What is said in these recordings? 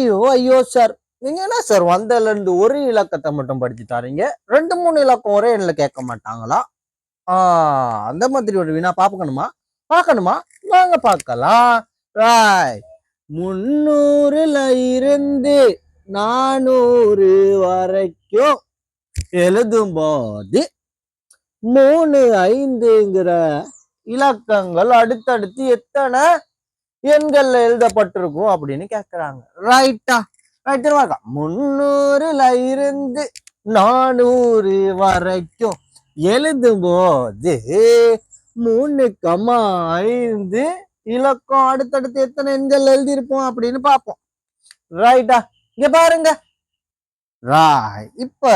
ஐயோ ஐயோ சார். நீங்க என்ன சார் வந்ததுல இருந்து ஒரு இலக்கத்தை மட்டும் படிச்சு தாரீங்க? ரெண்டு மூணு இலக்கம் ஒரே எண்ணில் கேட்க மாட்டாங்களா? ஆஹ் அந்த மாதிரி ஒரு வினா பார்க்கணுமா? பார்க்கணுமா? வாங்க பார்க்கலாம். ராய் முன்னூறுல இருந்து நானூறு வரைக்கும் எழுதும்போது மூணு ஐந்துங்கிற இலக்கங்கள் அடுத்தடுத்து எத்தனை? எண்கள்ல எழுதப்பட்டிருக்கும் அப்படின்னு கேக்குறாங்க. ரைட்டா ரைட்டு முன்னூறுல இருந்து நானூறு வரைக்கும் எழுதும்போது மூணு கமா ஐந்து இலக்கம் அடுத்தடுத்து எத்தனை எண்கள் எழுதியிருப்போம் அப்படின்னு பார்ப்போம். ரைட்டா இங்க பாருங்க. ராய் இப்ப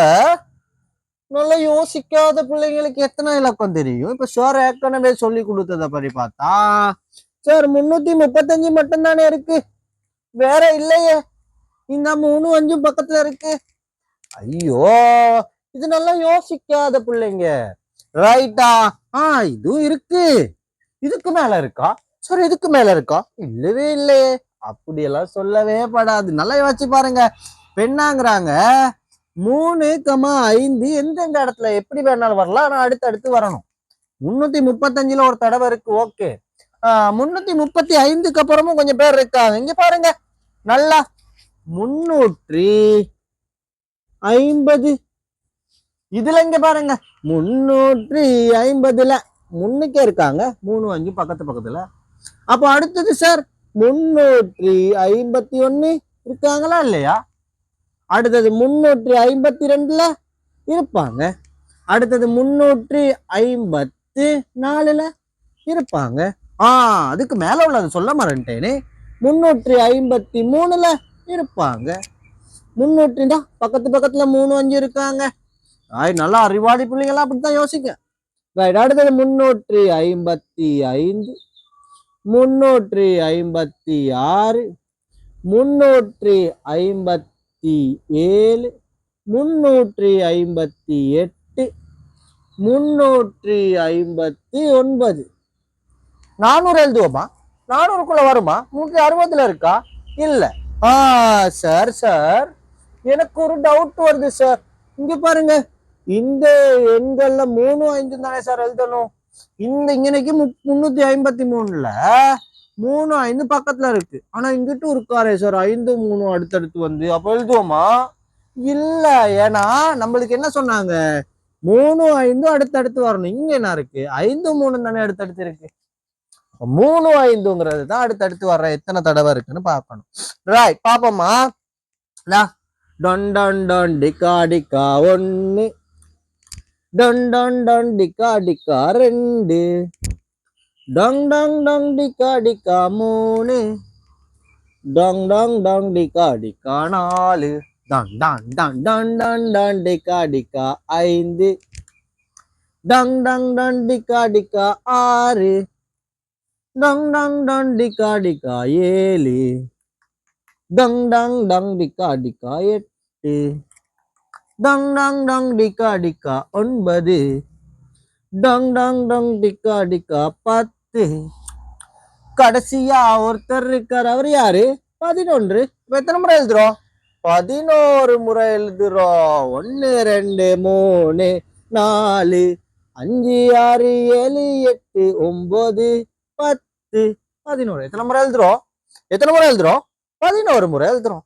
நல்லா யோசிக்காத பிள்ளைங்களுக்கு எத்தனை இலக்கம் தெரியும்? இப்ப சார் ஏற்கனவே சொல்லி கொடுத்ததை படி பார்த்தா சார் முன்னூத்தி முப்பத்தஞ்சு மட்டும்தானே இருக்கு. வேற இல்லையே. இந்த மூணு அஞ்சும் பக்கத்துல இருக்கு. ஐயோ இது நல்லா யோசிக்காத பிள்ளைங்க. ரைட்டா? ஆ இதுவும் இருக்கு. இதுக்கு மேல இருக்கா? சார் இதுக்கு மேல இருக்கா? இல்லவே இல்லையே. அப்படியெல்லாம் சொல்லவே படாது. நல்லா யோசிச்சு பாருங்க. பெண்ணாங்கிறாங்க. மூணு கமா ஐந்து எந்தெந்த இடத்துல எப்படி வேணாலும் வரலாம். ஆனா அடுத்து அடுத்து வரணும். முன்னூத்தி முப்பத்தஞ்சுல ஒரு தடவை இருக்கு. ஓகே. முன்னூத்தி முப்பத்தி ஐந்துக்கு அப்புறமும் கொஞ்சம் பேர் இருக்காங்க. இங்க பாருங்க. நல்லா முன்னூற்றி ஐம்பது. இதுல இங்க பாருங்க. முன்னூற்றி ஐம்பதுல முன்னுக்கே இருக்காங்க. மூணு அஞ்சு பக்கத்து பக்கத்துல. அப்போ அடுத்தது சார் முன்னூற்றி ஐம்பத்தி ஒண்ணு இருக்காங்களா இல்லையா? அடுத்தது முன்னூற்றி ஐம்பத்தி ரெண்டுல இருப்பாங்க. அடுத்தது முன்னூற்றி ஐம்பத்து நாலுல இருப்பாங்க. ஆ அதுக்கு மேல உள்ளது சொல்ல மறந்துட்டேனே. முன்னூற்றி ஐம்பத்தி மூணுல இருப்பாங்க. முன்னூற்றி தான் பக்கத்து பக்கத்துல மூணு அஞ்சு இருக்காங்க. ஆய் நல்லா அறிவாளி பிள்ளைங்களாம் அப்படித்தான் யோசிக்க ரைட் அடுத்தது முன்னூற்றி ஐம்பத்தி ஐந்து முன்னூற்றி ஐம்பத்தி ஆறு முன்னூற்றி ஐம்பத்தி ஏழு முன்னூற்றி ஐம்பத்தி எட்டு முன்னூற்றி ஐம்பத்தி ஒன்பது. நானூறு எழுதுவோமா நானூறுக்குள்ள வருமா? நூற்றி அறுபதுல இருக்கா? இல்ல. ஆ சார் சார் எனக்கு ஒரு டவுட் வருது சார் இங்க பாருங்க. இந்த எண்கள்ல மூணு ஐந்து தானே சார் எழுதணும்? இந்த இங்கனைக்கு முன்னூத்தி ஐம்பத்தி மூணுல மூணு ஐந்து பக்கத்துல இருக்கு. ஆனா இங்கிட்டு இருக்காரே சார் ஐந்து மூணு அடுத்தடுத்து வந்து. அப்ப எழுதுவோமா? இல்ல ஏன்னா நம்மளுக்கு என்ன சொன்னாங்க? மூணு ஐந்தும் அடுத்தடுத்து வரணும். இங்க என்ன இருக்கு? ஐந்து மூணு தானே அடுத்தடுத்து இருக்கு. மூணு ஐந்துங்கிறது தான் அடுத்தடுத்து வர்ற எத்தனை தடவை இருக்குன்னு பார்க்கணும். ரைட் பாப்போமா டொன் டொன் டொன் டிக்கா டிக்கா ஒன்னு. டொன் டொன் டொன் டிக்கா டிக்கா ரெண்டு. டொங் டொங் டொங் டிக்கா டிக்கா மூணு. டொங் டொங் டொங் டிக்கா டிக்கா நாலு. டன் டன் டன் டன் டன் டன் டிக்கா டிக்கா ஐந்து. டங் டங் டன் டிக்கா டிக்கா ஆறு. டங் டங் டன் டிக்கா டிக்கா ஏழு டங் டங் டங் டிக்கா டிக்கா எட்டு டங் டங் டங் டிக்கா டிக்கா ஒன்பது டங் டங் டங் டிக்கா டிக்கா பத்து கடைசியா ஒருத்தர் இருக்கார். அவர் யாரு? பதினொன்று. இப்ப எத்தனை முறை எழுதுறோம்? பதினோரு முறை எழுதுறோம். ஒன்னு ரெண்டு மூணு நாலு அஞ்சு ஆறு ஏழு எட்டு ஒன்பது பத்து பதினோரு. எத்தனை முறை எழுதுறோம்? எத்தனை முறை எழுதுறோம்? பதினோரு முறை எழுதுறோம்.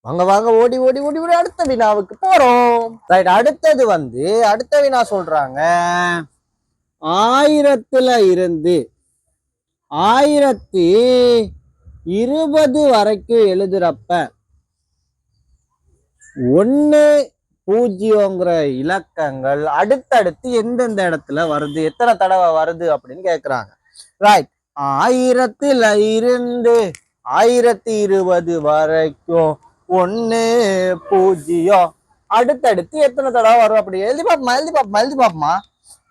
வாங்க வாங்க ஓடி ஓடி ஓடி ஓடி அடுத்த வினாவுக்கு போறோம். ரைட் அடுத்தது வந்து அடுத்த வினா சொல்றாங்க. ஆயிரத்துல இருந்து ஆயிரத்தி இருபது வரைக்கும் எழுதுறப்ப ஒன்று பூஜ்ஜியங்கிற இலக்கங்கள் அடுத்தடுத்து எந்தெந்த இடத்துல வருது? எத்தனை தடவை வருது அப்படின்னு கேட்குறாங்க ரைட் ஆயிரத்துல இருந்து ஆயிரத்தி இருபது வரைக்கும் ஒன்னு பூஜ்ஜியம். அடுத்தடுத்து எத்தனை தடவை வரும் அப்படி? எழுதி பாப்போமா எழுதி பாப்போமா எழுதி பாப்போமா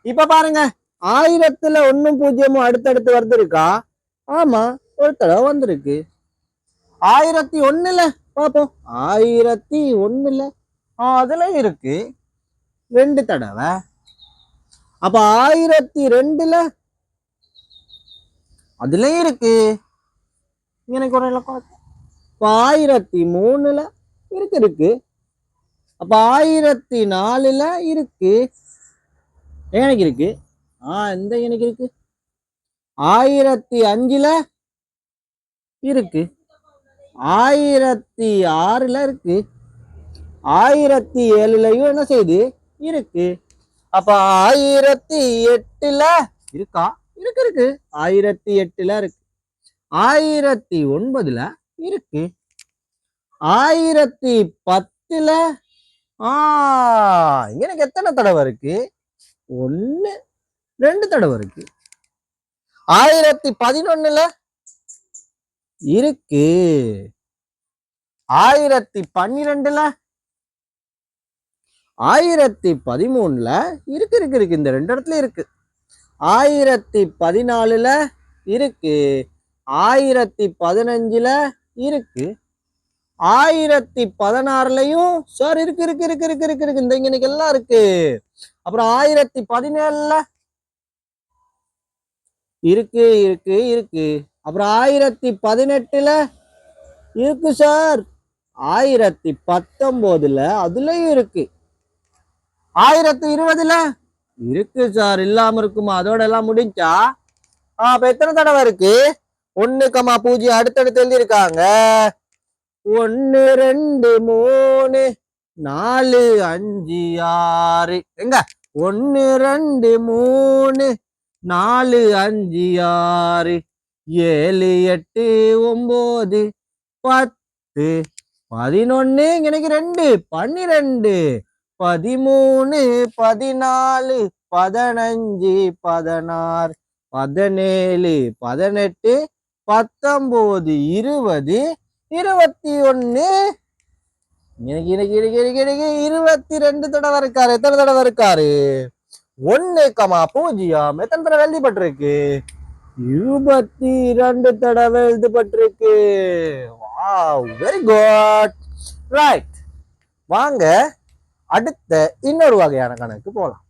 இப்ப பாருங்க ஆயிரத்துல ஒன்னும் பூஜ்ஜியமும் அடுத்தடுத்து வருது இருக்கா ஆமா ஒரு தடவை வந்திருக்கு. ஆயிரத்தி ஒண்ணுல பாப்போம் ஆயிரத்தி ஒண்ணுல அதுல இருக்கு. ரெண்டு தடவை. அப்ப ஆயிரத்தி ரெண்டுல அதுலயும் இருக்கு. எனக்கு ஒரு இலக்கம் ஆயிரத்தி மூணுல இருக்கு இருக்கு. அப்ப ஆயிரத்தி நாலுல இருக்கு. எனக்கு இருக்கு? ஆ இந்த எனக்கு இருக்கு. ஆயிரத்தி அஞ்சுல இருக்கு. ஆயிரத்தி ஆறுல இருக்கு. ஆயிரத்தி ஏழுலயும் என்ன செய்யுது? இருக்கு. அப்ப ஆயிரத்தி எட்டுல இருக்கா? இருக்கு இருக்கு ஆயிரத்தி எட்டுல இருக்கு. ஆயிரத்தி ஒன்பதுல இருக்கு. ஆயிரத்தி பத்துல ஆ எனக்கு எத்தனை தடவை இருக்கு? ஒன்னு ரெண்டு தடவை இருக்கு. ஆயிரத்தி பதினொன்னுல இருக்கு. ஆயிரத்தி பன்னிரெண்டுல ஆயிரத்தி பதிமூணுல இருக்கு இருக்கு இருக்கு இந்த ரெண்டு இடத்துல இருக்கு. ஆயிரத்தி பதினாலுல இருக்கு. ஆயிரத்தி பதினஞ்சுல இருக்கு. ஆயிரத்தி பதினாறுலயும் சார் இருக்கு இருக்கு இருக்கு இருக்கு இருக்கு இருக்கு. இந்த இங்க எல்லாம் இருக்கு. அப்புறம் ஆயிரத்தி பதினேழுல இருக்கு இருக்கு இருக்கு. அப்புறம் ஆயிரத்தி பதினெட்டுல இருக்கு சார் ஆயிரத்தி பத்தொன்பதுல அதுலயும் இருக்கு. ஆயிரத்தி இருபதுல இருக்கு சார் இல்லாம இருக்குமா? அதோட எல்லாம் முடிஞ்சா? ஆ அப்ப எத்தனை தடவை இருக்கு? ஒண்ணுக்கமா பூஜ்ஜியம். அடுத்தடுத்து எழுதியிருக்காங்க. ஒன்னு ரெண்டு மூணு நாலு அஞ்சு ஆறு. எங்க? ஒன்னு ரெண்டு மூணு நாலு அஞ்சு ஆறு. ஏழு எட்டு ஒன்பது பத்து பதினொன்னு எனக்கு ரெண்டு பன்னிரெண்டு. பதிமூணு பதினாலு பதினஞ்சு பதினாறு பதினேழு பதினெட்டு பத்தொம்போது இருபது இருபத்தி ஒன்னு எனக்கு எனக்கு எனக்கு எனக்கு எனக்கு இருபத்தி ரெண்டு தடவை இருக்காரு. எத்தனை தடவை இருக்காரு? ஒன்னு கமா பூஜ்ஜியம். எத்தனை தடவை எழுதப்பட்டிருக்கு? இருபத்தி ரெண்டு தடவை எழுதப்பட்டிருக்கு. வாவ் வெரி குட் ரைட் வாங்க. அடுத்த இன்னொரு வகையான கணக்கு போகலாம்